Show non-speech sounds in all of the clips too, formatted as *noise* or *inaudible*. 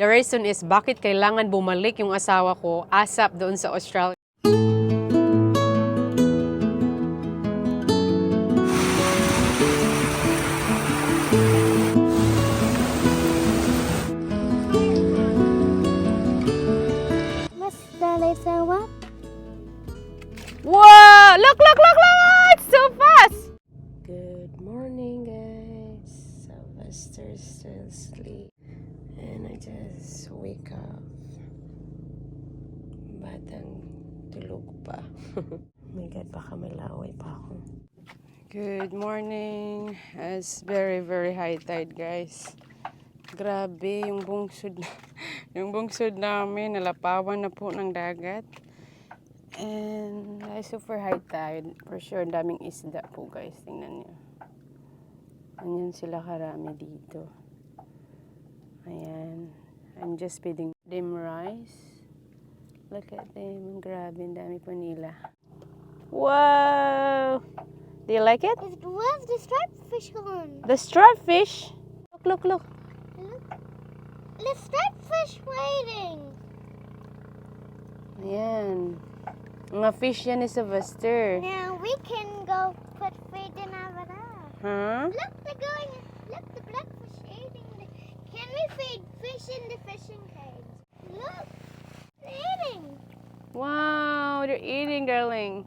The reason is bakit kailangan bumalik yung asawa ko asap doon sa Australia. Mas dalay sa what? Wow! Look, look, look, look! It's so fast! Good morning, guys. Sylvester's still asleep. Just wake up. Batang tulog pa. *laughs* oh my God, baka may laway pa ako. Good morning. It's very, very high tide, guys. Grabe, yung bungsod, *laughs* yung bungsod namin, nalapawan na po ng dagat. And ay, super high tide. For sure, daming isda po guys. Tingnan niyo. Ganyan sila karami dito. Ayan. I'm just feeding them rice. Look at them. Grabe, ang dami po nila. Wow! Do you like it? It was the striped fish gone? The striped fish. Look, look, look. The striped fish waiting. Ayan. Mga fish yan ni Sylvester. Now we can go put feed in there. Huh? Look, they're going. Feed fish in the fishing cage? Look, they're eating. Wow, they're eating, darling.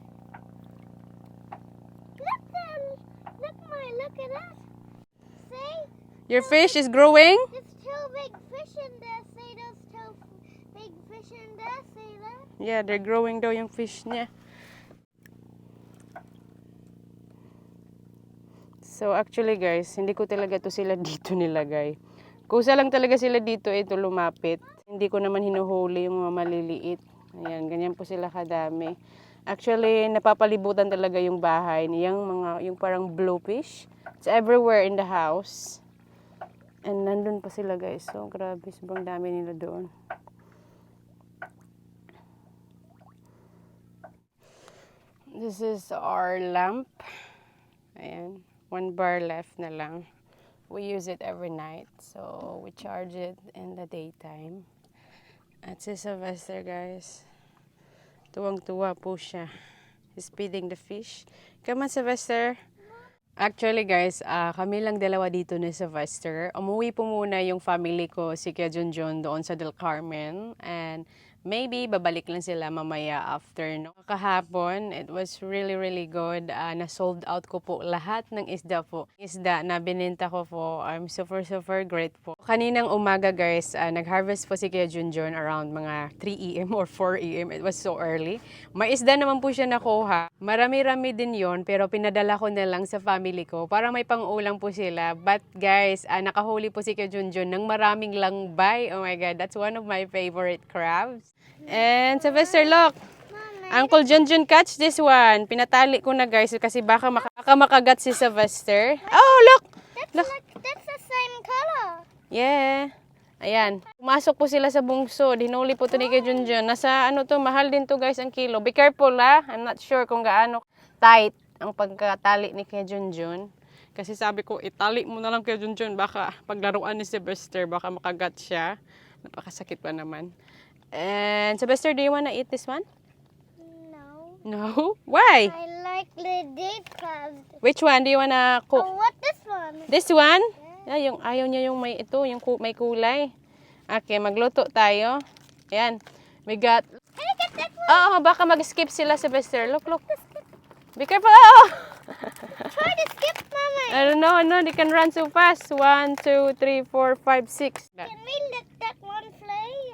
Look them. Look, my. Look at that. See, Your fish is growing? there's two big fish in there. See those two big fish in there. See that? Yeah, they're growing daw yung fish niya. So actually guys, hindi ko talaga to sila *laughs* dito nilagay. Kusa lang talaga sila dito ito lumapit. Hindi ko naman hinuhuli yung mga maliliit. Ayan, ganyan po sila kadami. Actually, napapalibutan talaga yung bahay niyang mga yung parang blowfish. It's everywhere in the house. And nandun pa sila guys. So grabe, sobrang dami nila doon. This is our lamp. Ayan. One bar left na lang. We use it every night. So, we charge it in the daytime. At si Sylvester, guys. Tuwang-tuwa po siya. He's feeding the fish. Come on, Sylvester. Actually, guys, ah, kami lang dalawa dito ni Sylvester. Umuwi po muna yung family ko, si Kuya Junjun, doon sa Del Carmen. And maybe babalik lang sila mamaya after. No? Kahapon, it was really, really good. Ah, na-sold out ko po lahat ng isda po. Isda na bininta ko po. I'm super, super grateful. Kaninang umaga, guys, ah, nag-harvest po si Kuya Junjun around mga 3 a.m. or 4 a.m. It was so early. May isda naman po siya nakuha. Marami-rami din yon pero pinadala ko na lang sa family ko para may pang-ulang po sila. But guys, ah, nakahuli po si Kuya Junjun ng maraming langbay. Oh my God, that's one of my favorite crabs. And Sylvester, look! Uncle Junjun catch this one. Pinatali ko na guys kasi baka, maka- baka makagat si Sylvester. Oh, look! That's Look. like that's the same color. Yeah. Ayan. Pumasok po sila sa bungsod. Hinuli po ito ni Kuya Junjun. Nasa ano to, mahal din to guys ang kilo. Be careful ha. I'm not sure kung gaano tight ang pagkatali ni Kuya Junjun. Kasi sabi ko, itali mo na lang Kuya Junjun. Baka paglaruan ni Sylvester, baka makagat siya. Napakasakit pa naman. And Sylvester, do you wanna eat this one? No. No? Why? I like the deep crabs. Which one do you wanna cook? Oh, what this one? This one? Yeah, yung ayaw niya yung may ito, yung may kulay. Okay, magluto tayo. Ayan. We got... Can I get that one? Oo, baka mag-skip sila sa Bester. Look, look. Be careful. Oh! *laughs* Try to skip, Mama. I don't know, no, they can run so fast. One, two, three, four, five, six. Can we let that one play?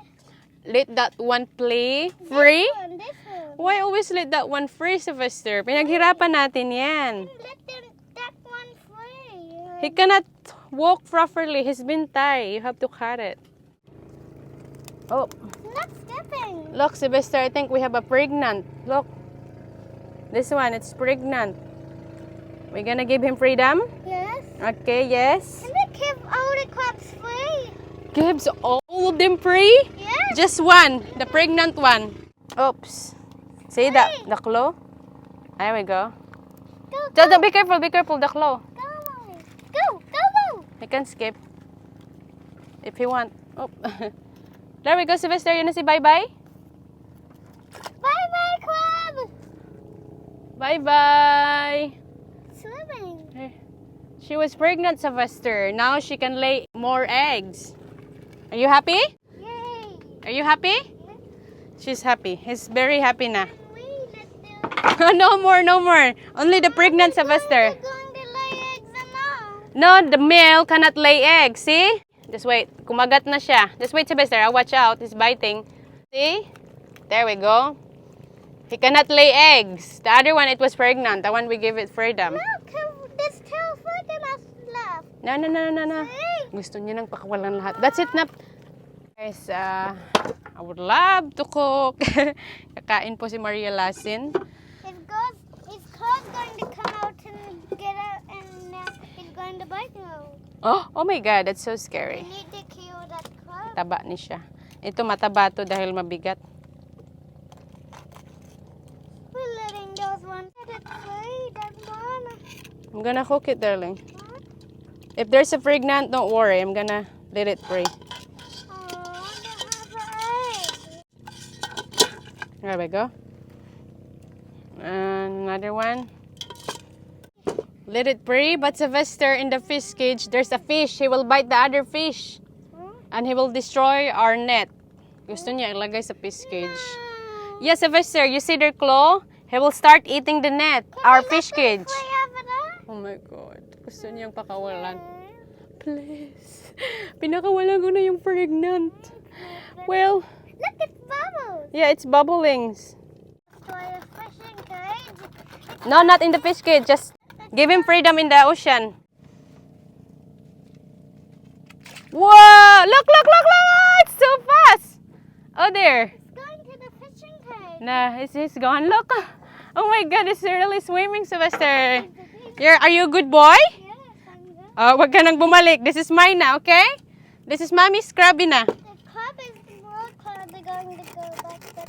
Let that one play free? This one, this one. Why always let that one free, Sylvester? Pinaghirapan natin yan. Let them, that one free. He cannot walk properly. He's been tied. You have to cut it. Oh, Not skipping. Look, Sylvester, I think we have a pregnant. Look. This one, it's pregnant. We're gonna give him freedom? Yes. Okay, yes. Can we keep all the crabs free? Gives all of them free? Yes. Just one, the pregnant one. Oops. See the, the claw? There we go. Go, the- be careful, be careful, the claw. go, go, go, go. He can skip. If he want. Oh. *laughs* There we go, Sylvester. Yun na si bye-bye. Bye bye, crab. Bye-bye. Swimming. She was pregnant, Sylvester. Now she can lay more eggs. Are you happy? Are you happy? She's happy. He's very happy na. *laughs* No more, no more. Only the pregnant Sylvester. No, the male cannot lay eggs. See? Just wait. Kumagat na siya. Just wait, Sylvester. Watch out. He's biting. See? There we go. He cannot lay eggs. The other one, it was pregnant. The one we give it freedom. Look, there's two freaking left. No, no, no, no, no. See? Gusto niya nang pakawalan lahat. That's it na. Guys, uh, I would love to cook. *laughs* Kakain po si Maria Lasin. His ghost, his claw's going to come out and get out, and uh, he's going to bite you. Oh, oh my God, that's so We scary. need to kill that crab. Taba ni siya. Ito mataba to dahil mabigat. We're letting those ones. That one. I'm gonna cook it, darling. If there's a pregnant, don't worry. I'm gonna let it free. Oh, they have an egg. There we go. And another one. Let it free, but Sylvester in the fish cage, there's a fish. He will bite the other fish. And he will destroy our net. Gusto niya ilagay sa fish cage. Yes, Sylvester, you see their claw? He will start eating the net, our fish cage. Oh my God. Gusto niyang pakawalan. Please. *laughs* Pinakawalan ko na yung pregnant. Well, Look, it's bubbles. yeah, it's cage. No, not in the fish cage. Just give him freedom in the ocean. Whoa! Look, look, look, look! It's so fast! Oh, there. It's going to the fishing cage. Nah, he's, he's gone. Look! Oh my God, it's really swimming, Sylvester. You're, are you a good boy? Yes, I'm good. Oh, wag ka nang bumalik. This is mine na, okay? This is Mommy's Krabby na. The crab is more crab. They're going to go back to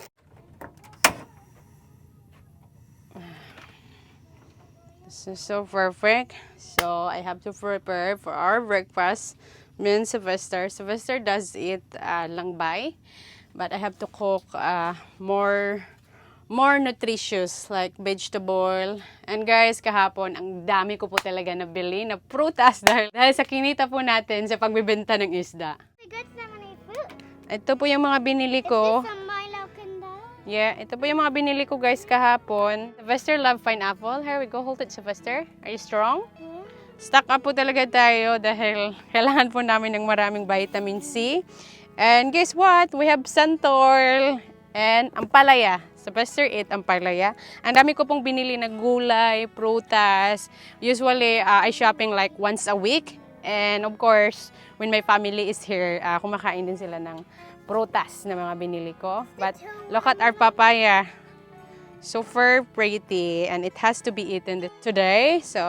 Is so perfect. So I have to prepare for our breakfast. Me and Sylvester. Sylvester does eat uh, langbay, but I have to cook uh, more more nutritious like vegetable. And guys, kahapon ang dami ko po talaga nabili na prutas *laughs* dahil, dahil sa kinita po natin sa pagbebenta ng isda. We got so many fruit. Ito po yung mga binili ko. Is this? Yeah, ito po yung mga binili ko guys kahapon. Sylvester love pineapple. Here we go. Hold it, Sylvester. Are you strong? Hmm? Stock up po talaga tayo dahil *laughs* kailangan po namin ng maraming vitamin C. And guess what? We have Santor and Ampalaya. Sylvester eat Ampalaya. Ang dami ko pong binili na gulay, prutas. Usually, uh, I shopping like once a week. And of course, when my family is here, uh, kumakain din sila ng prutas na mga binili ko. But look at our papaya. Super pretty and it has to be eaten today. So,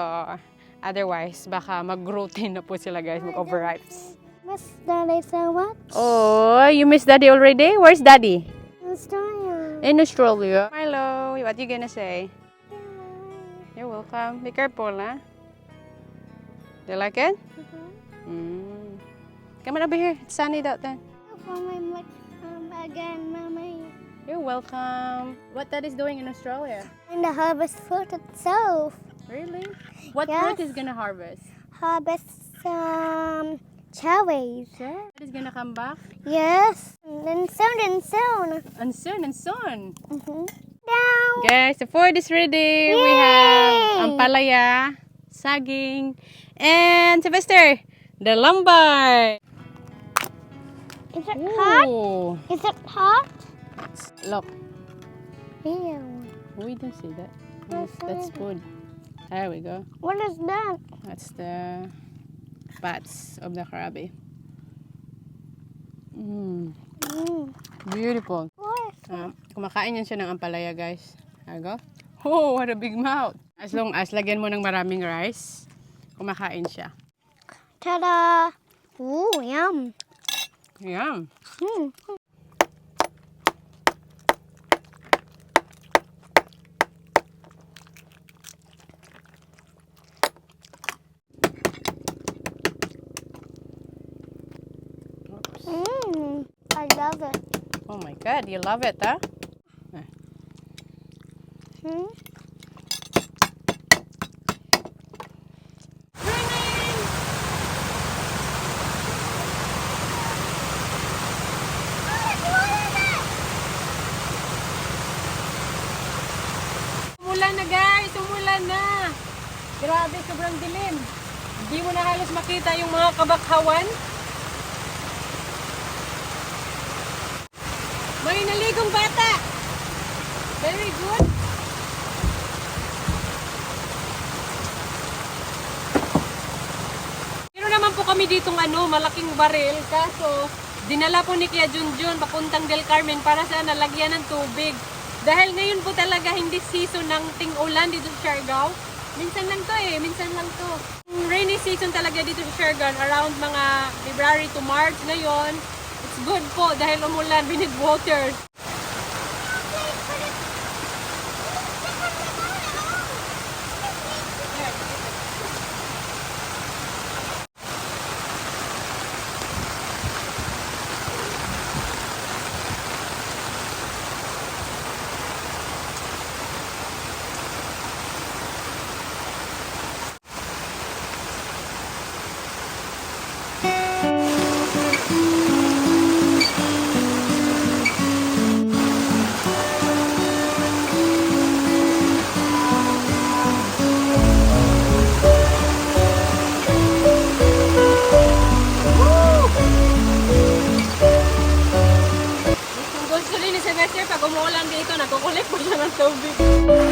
otherwise, baka mag-routine na po sila guys, mag-overripes. Miss Daddy so much. Oh, you miss daddy already? Where's daddy? Australia. In Australia. Milo, what you gonna say? You're welcome. Be careful, huh? Do you like it? Mm. Come on over here. It's sunny out there. For my mic- um, again, mommy. You're welcome. What daddy's doing in Australia? And the harvest fruit itself. Really? What Yes. fruit is gonna harvest? Harvest um cherries. Sure. Daddy's gonna come back? Yes. And then soon and soon. And soon, and soon. Mm-hmm. Down. Guys, the food is ready. We have ampalaya, saging, and Sylvester, the lumbar. Is it hot? Ooh. Is it hot? Look, Ew. we don't see that. That's that? food. There we go. What is that? That's the bats of the Krabi. Mm, Mm. beautiful. What? Um, kumakain yan siya ng ampalaya, guys. There go. Oh, what a big mouth. As long as lagyan mo ng maraming rice, kumakain siya. Ta-da! Ooh, yum. Yum. Mm. Mm. I love it. Oh my God, you love it, huh? Hmm? Umulan na guys, umulan na. Grabe, sobrang dilim. Hindi mo na halos makita yung mga kabakhawan. May naligong bata. Very good. Meron naman po kami ditong ano, malaking baril. Kaso, dinala po ni Kuya Junjun papuntang Del Carmen para sa nalagyan ng tubig. Dahil ngayon po talaga hindi season ng ting-ulan dito sa Siargao. Minsan lang to eh, minsan lang to. Rainy season talaga dito sa Siargao around mga February to March ngayon. It's good po dahil umulan, we need water. Nagkukulik po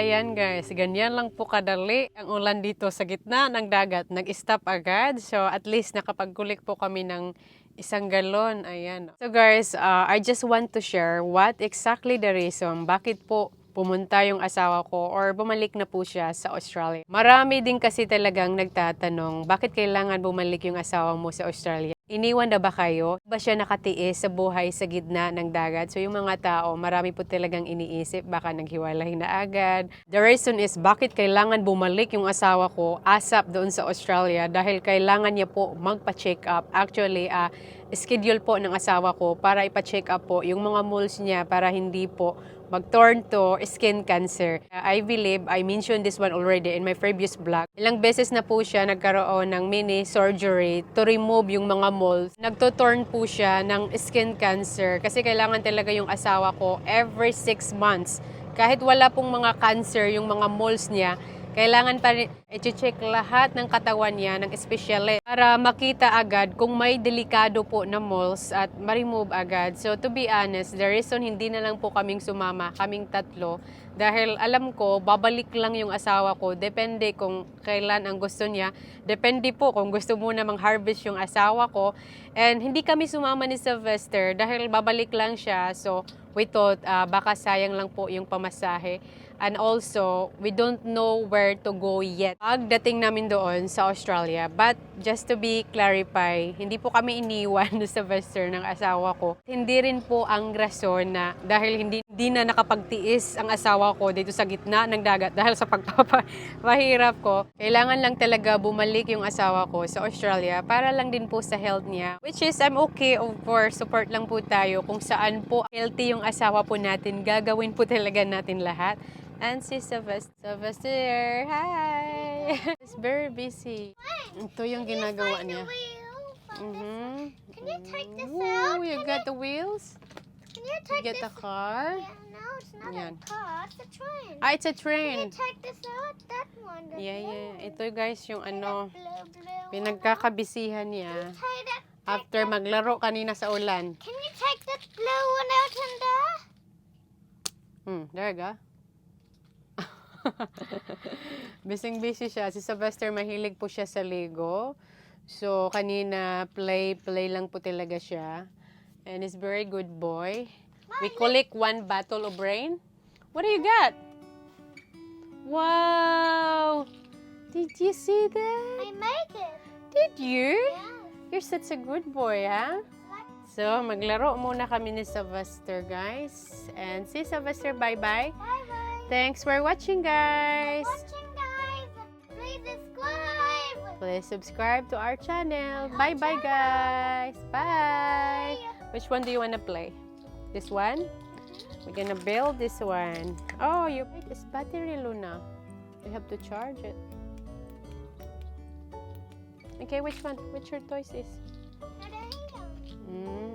ayan guys, ganyan lang po kadali ang ulan dito sa gitna ng dagat. Nag-stop agad. So at least nakapagkulik po kami ng isang galon. Ayan. So guys, uh, I just want to share what exactly the reason bakit po pumunta yung asawa ko or bumalik na po siya sa Australia. Marami din kasi talagang nagtatanong, bakit kailangan bumalik yung asawa mo sa Australia? Iniwan na ba kayo? Ba siya nakatiis sa buhay sa gitna ng dagat? So yung mga tao, marami po talagang iniisip, baka naghiwalay na agad. The reason is, bakit kailangan bumalik yung asawa ko asap doon sa Australia? Dahil kailangan niya po magpa-check up. Actually, ah, schedule po ng asawa ko para ipa-check up po yung mga moles niya para hindi po mag-turn to skin cancer. I believe I mentioned this one already in my previous vlog. Ilang beses na po siya nagkaroon ng mini surgery to remove yung mga moles. Nagto-turn po siya ng skin cancer kasi kailangan talaga yung asawa ko every 6 months. Kahit wala pong mga cancer yung mga moles niya, kailangan pa rin i-check lahat ng katawan niya ng specialist para makita agad kung may delikado po na moles at ma-remove agad. So to be honest, the reason hindi na lang po kaming sumama, kaming tatlo, dahil alam ko, babalik lang yung asawa ko. Depende kung kailan ang gusto niya. Depende po kung gusto muna mang-harvest yung asawa ko. And hindi kami sumama ni Sylvester dahil babalik lang siya. So we thought ah, baka sayang lang po yung pamasahe. And also, we don't know where to go yet. Pagdating namin doon sa Australia, but just to be clarify, hindi po kami iniwan *laughs* sa Sylvester ng asawa ko. Hindi rin po ang rason na dahil hindi, hindi na nakapagtiis ang asawa ko dito sa gitna ng dagat dahil sa pagpapahirap ko. Kailangan lang talaga bumalik yung asawa ko sa Australia para lang din po sa health niya. Which is, I'm okay, of course, support lang po tayo kung saan po healthy yung asawa po natin. Gagawin po talaga natin lahat. And si Sylvester. Sylvester, hi! *laughs* He's very busy. Ito yung ginagawa niya. the the- Mm-hmm. Can you take this Ooh, out? you Can got the wheels? Can you You take get this? a car? Yeah, no, it's not Yan. a car. It's a train. Ah, it's a Can you train. take this out? That one. The Yeah, blue yeah. one. Ito guys yung Take ano, that blue, blue one pinagkakabisihan niya. That. After maglaro kanina sa ulan. Can you take that blue one out in there? Hmm, there you go. *laughs* Bising busy siya. Si Sylvester mahilig po siya sa Lego. So, kanina play, play lang po talaga siya. And he's very good boy. We collect one bottle of brain. What do you got? Wow! Did you see that? I make it. Did you? Yeah. You're such a good boy, ha? So, maglaro muna kami ni Sylvester, guys. And see Sylvester, bye-bye. Bye bye. Thanks for watching, guys. Watching guys. Please subscribe. Please subscribe to our channel. Bye-bye, guys. Bye. Which one do you want to play? This one? We're gonna build this one. Oh, you it's battery, Luna. You have to charge it. Okay, which one? Which your toys is? Mm.